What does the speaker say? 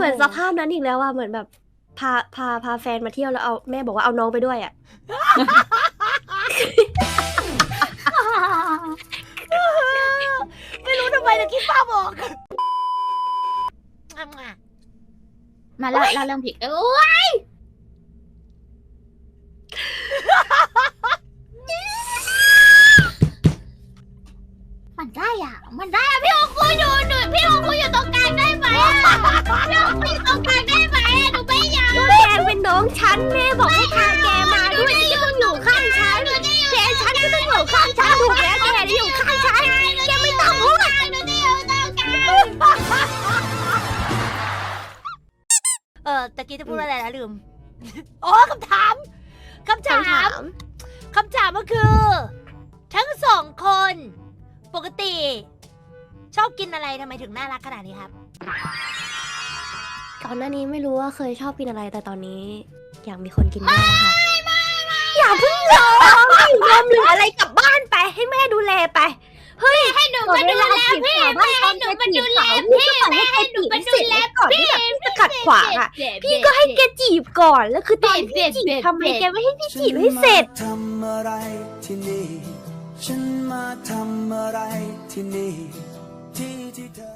เหมือนสภาพนั้นอีกแล้วอะเหมือนแบบพาพาพาแฟนมาเที่ยวแล้วเอาแม่บอกว่าเอาน้องไปด้วยอะไม่รู้ทำไมแต่คิดภาพออกงามมาเล่าเล่าเรื่องผีเอ้ยมันได้อะ มันได้อะ พี่โอคุยอยู่หนูพี่โอคุย ออตะกี้จะพูดอะไรนะลืมอ๋อคำถามคำถาคำถามมคำถามก็คือ ทั้งสองคน ปกติ ชอบกินอะไรทำไมถึงน่ารักขนาดนี้ครับ ก่อนหน้านี้ไม่รู้ว่าเคยชอบกินอะไรแต่ตอนนี้ อยากมีคนกินด้วยนะคะอย่าเพิ่งร้องยอมเหลืออะไรกลับบ้านไปให้แม่ดูแลไปเฮ้ยให้หนูมาดูแลพี่แม่ให้หนูมาดูแลพี่แม่ให้หนูมาดูแลก่ อนที่แบบจะขัดขวางอะ พี่ก็ให้แกจีบก่อน แล้วคือตอนที่พี่จีบทำไมแกไม่ให้พี่จีบให้เสร็จทำอะไรที่นี่ฉันมาทำอะไรที่นี่ที่ที่เธอ